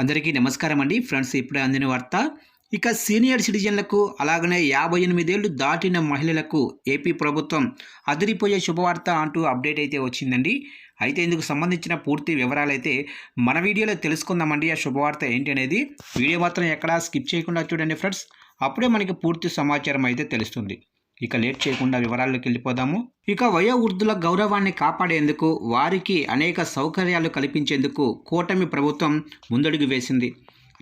అందరికీ నమస్కారం అండి. ఫ్రెండ్స్ ఇప్పుడే అందిన వార్త. ఇక సీనియర్ సిటిజన్లకు అలాగనే యాభై ఎనిమిదేళ్ళు దాటిన మహిళలకు ఏపీ ప్రభుత్వం అదిరిపోయే శుభవార్త అంటూ అప్డేట్ అయితే వచ్చిందండి. అయితే ఇందుకు సంబంధించిన పూర్తి వివరాలు అయితే మన వీడియోలో తెలుసుకుందామండి. ఆ శుభవార్త ఏంటి అనేది వీడియో మాత్రం ఎక్కడా స్కిప్ చేయకుండా చూడండి ఫ్రెండ్స్. అప్పుడే మనకి పూర్తి సమాచారం అయితే తెలుస్తుంది. ఇక లేట్ చేయకుండా వివరాల్లోకి వెళ్ళిపోదాము. ఇక వయోవృద్ధుల గౌరవాన్ని కాపాడేందుకు వారికి అనేక సౌకర్యాలు కల్పించేందుకు కూటమి ప్రభుత్వం ముందడుగు వేసింది.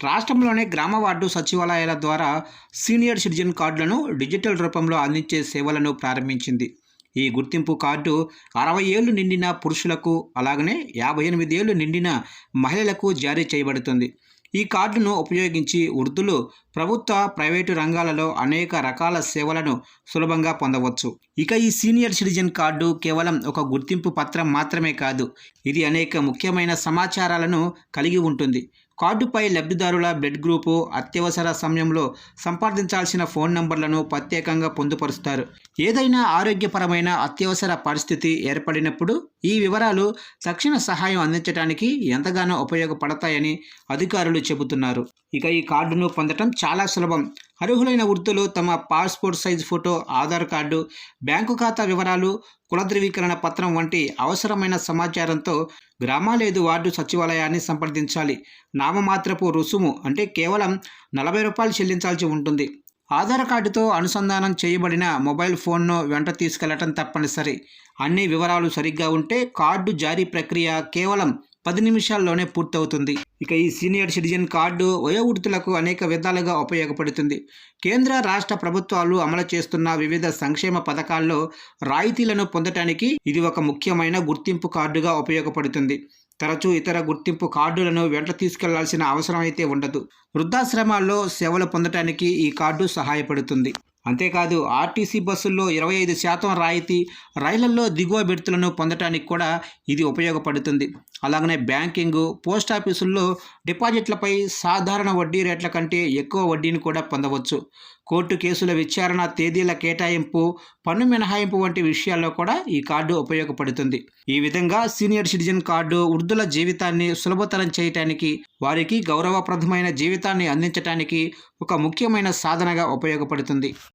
రాష్ట్రంలోనే గ్రామ వార్డు సచివాలయాల ద్వారా సీనియర్ సిటిజన్ కార్డులను డిజిటల్ రూపంలో అందించే సేవలను ప్రారంభించింది. ఈ గుర్తింపు కార్డు అరవై ఏళ్ళు నిండిన పురుషులకు అలాగనే యాభై ఎనిమిది ఏళ్ళు నిండిన మహిళలకు జారీ చేయబడుతుంది. ఈ కార్డును ఉపయోగించి వృద్ధులు ప్రభుత్వ ప్రైవేటు రంగాలలో అనేక రకాల సేవలను సులభంగా పొందవచ్చు. ఇక ఈ సీనియర్ సిటిజన్ కార్డు కేవలం ఒక గుర్తింపు పత్రం మాత్రమే కాదు ఇది అనేక ముఖ్యమైన సమాచారాలను కలిగి ఉంటుంది. కార్డుపై లబ్ధిదారుల బ్లడ్ గ్రూపు అత్యవసర సమయంలో సంప్రదించాల్సిన ఫోన్ నంబర్లను ప్రత్యేకంగా పొందుపరుస్తారు. ఏదైనా ఆరోగ్యపరమైన అత్యవసర పరిస్థితి ఏర్పడినప్పుడు ఈ వివరాలు తక్షణ సహాయం అందించడానికి ఎంతగానో ఉపయోగపడతాయని అధికారులు చెబుతున్నారు. ఇక ఈ కార్డును పొందటం చాలా సులభం. అర్హులైన వృద్ధులు తమ passport size photo Aadhaar card bank ఖాతా వివరాలు కుల ధృవీకరణ పత్రం వంటి అవసరమైన సమాచారంతో గ్రామ లేదు వార్డు సచివాలయాన్ని సంప్రదించాలి. నామమాత్రపు రుసుము అంటే కేవలం నలభై రూపాయలు చెల్లించాల్సి ఉంటుంది. ఆధార్ కార్డుతో అనుసంధానం చేయబడిన మొబైల్ ఫోన్ను వెంట తీసుకెళ్ళటం తప్పనిసరి. అన్ని వివరాలు సరిగ్గా ఉంటే కార్డు జారీ ప్రక్రియ కేవలం పది నిమిషాల్లోనే పూర్తవుతుంది. ఇక ఈ సీనియర్ సిటిజన్ కార్డు వయోవృద్ధులకు అనేక విధాలుగా ఉపయోగపడుతుంది. కేంద్ర రాష్ట్ర ప్రభుత్వాలు అమలు చేస్తున్న వివిధ సంక్షేమ పథకాల్లో రాయితీలను పొందటానికి ఇది ఒక ముఖ్యమైన గుర్తింపు కార్డుగా ఉపయోగపడుతుంది. తరచూ ఇతర గుర్తింపు కార్డులను వెంట తీసుకెళ్ళాల్సిన అవసరం అయితే ఉండదు. వృద్ధాశ్రమాల్లో సేవలు పొందటానికి ఈ కార్డు సహాయపడుతుంది. అంతేకాదు ఆర్టీసీ బస్సుల్లో ఇరవై ఐదు శాతం రాయితీ రైళ్ళలో దిగువ బెర్తులను పొందటానికి కూడా ఇది ఉపయోగపడుతుంది. అలాగనే బ్యాంకింగ్ పోస్ట్ ఆఫీసుల్లో డిపాజిట్లపై సాధారణ వడ్డీ రేట్ల కంటే ఎక్కువ వడ్డీని కూడా పొందవచ్చు. కోర్టు కేసుల విచారణ తేదీల కేటాయింపు పన్ను మినహాయింపు వంటి విషయాల్లో కూడా ఈ కార్డు ఉపయోగపడుతుంది. ఈ విధంగా సీనియర్ సిటిజన్ కార్డు వృద్ధుల జీవితాన్ని సులభతరం చేయటానికి వారికి గౌరవప్రదమైన జీవితాన్ని అందించటానికి ఒక ముఖ్యమైన సాధనగా ఉపయోగపడుతుంది.